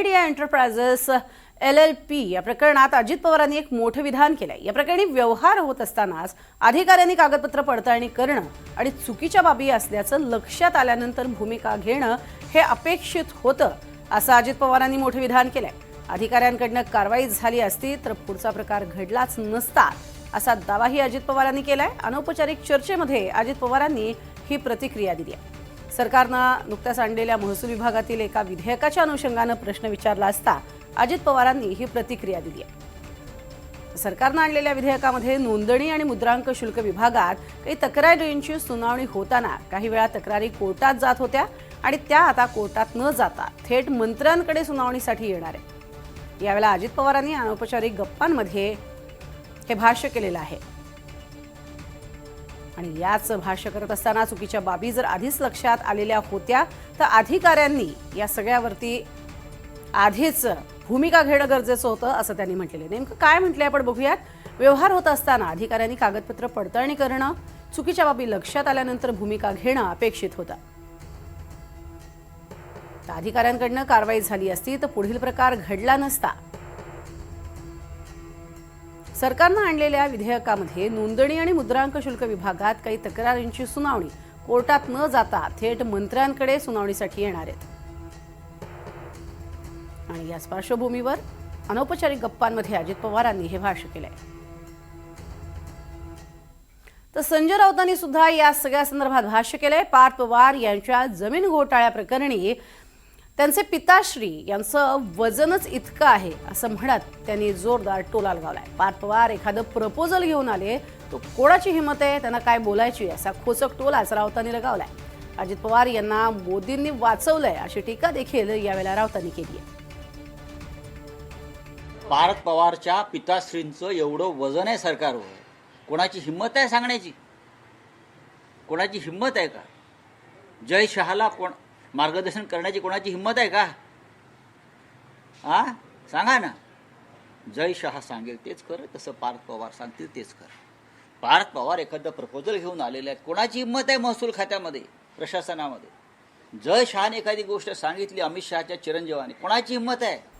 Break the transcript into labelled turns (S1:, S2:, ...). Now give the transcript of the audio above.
S1: India enterprises L L P या प्रकरणात अजित पवारांनी एक मोठं विधान केलंय. या प्रकरणी व्यवहार होत असतानाच अधिकाऱ्यांनी कागदपत्र पडताळणी करणं आणि चुकीच्या बाबी असल्याचं लक्षात आल्यानंतर भूमिका घेणं हे अपेक्षित होतं असं अजित पवारांनी मोठं विधान केलंय. अधिकाऱ्यांकडनं कारवाई झाली असती तर पुढचा प्रकार घडलाच नसता असा दावाही अजित पवारांनी केलाय. अनौपचारिक चर्चेमध्ये अजित पवारांनी ही प्रतिक्रिया दिली आहे. सरकारनं नुकत्याच आणलेल्या महसूल विभागातील एका विधेयकाच्या अनुषंगानं प्रश्न विचारला असता अजित पवारांनी ही प्रतिक्रिया दिली आहे. सरकारनं आणलेल्या विधेयकामध्ये नोंदणी आणि मुद्रांक शुल्क विभागात काही तक्रारींची सुनावणी होताना काही वेळा तक्रारी कोर्टात जात होत्या आणि त्या आता कोर्टात न जाता थेट मंत्र्यांकडे सुनावणीसाठी येणार आहेत. यावेळेला अजित पवारांनी अनौपचारिक गप्पांमध्ये हे भाष्य केलेलं आहे. आणि याच भाष्य करत असताना चुकीच्या बाबी जर आधीच लक्षात आलेल्या होत्या तर अधिकाऱ्यांनी या सगळ्यावरती आधीच भूमिका घेणं गरजेचं होतं असं त्यांनी म्हटलेलं आहे. नेमकं काय म्हटलंय आपण बघूयात. व्यवहार होत असताना अधिकाऱ्यांनी कागदपत्र पडताळणी करणं चुकीच्या बाबी लक्षात आल्यानंतर भूमिका घेणं अपेक्षित होतं. तर अधिकाऱ्यांकडनं कारवाई झाली असती तर पुढील प्रकार घडला नसता. सरकारनं आणलेल्या विधेयकामध्ये नोंदणी आणि मुद्रांक शुल्क विभागात काही तक्रारींची सुनावणी. कोर्टात न जाता थेट मंत्र्यांकडे सुनावणीसाठी येणार आहेत. आणि याच पार्श्वभूमीवर अनौपचारिक गप्पांमध्ये अजित पवारांनी हे भाष्य केलंय. तर संजय राऊतांनी सुद्धा या सगळ्या संदर्भात भाष्य केलंय. पार्थ पवार यांच्या जमीन घोटाळ्या प्रकरणी त्यांचे पिताश्री यांचं वजनच इतकं आहे असं म्हणत त्यांनी जोरदार टोला लगावलाय. पार पवार एखादं प्रपोजल घेऊन आले तो कोणाची हिंमत आहे? त्यांना काय बोलायची असा खोचक टोलाच राऊतांनी लगावलाय. अजित पवार यांना मोदींनी वाचवलंय अशी टीका देखील यावेळेला राऊतांनी केली आहे.
S2: पार्थ पवारच्या पिताश्रींचं एवढं वजन आहे सरकारवर. कोणाची हिंमत आहे सांगण्याची? कोणाची हिंमत आहे का? जय शहाला कोण मार्गदर्शन करण्याची कोणाची हिंमत आहे का? आ? सांगा ना. जय शहा सांगेल तेच कर. तसं पार्थ पवार सांगतील तेच कर. पार्थ पवार एखादं प्रपोजल घेऊन आलेले आहेत. कोणाची हिंमत आहे महसूल खात्यामध्ये प्रशासनामध्ये? जय शहाने एखादी गोष्ट सांगितली अमित शहाच्या चिरंजीवाने. कोणाची हिंमत आहे?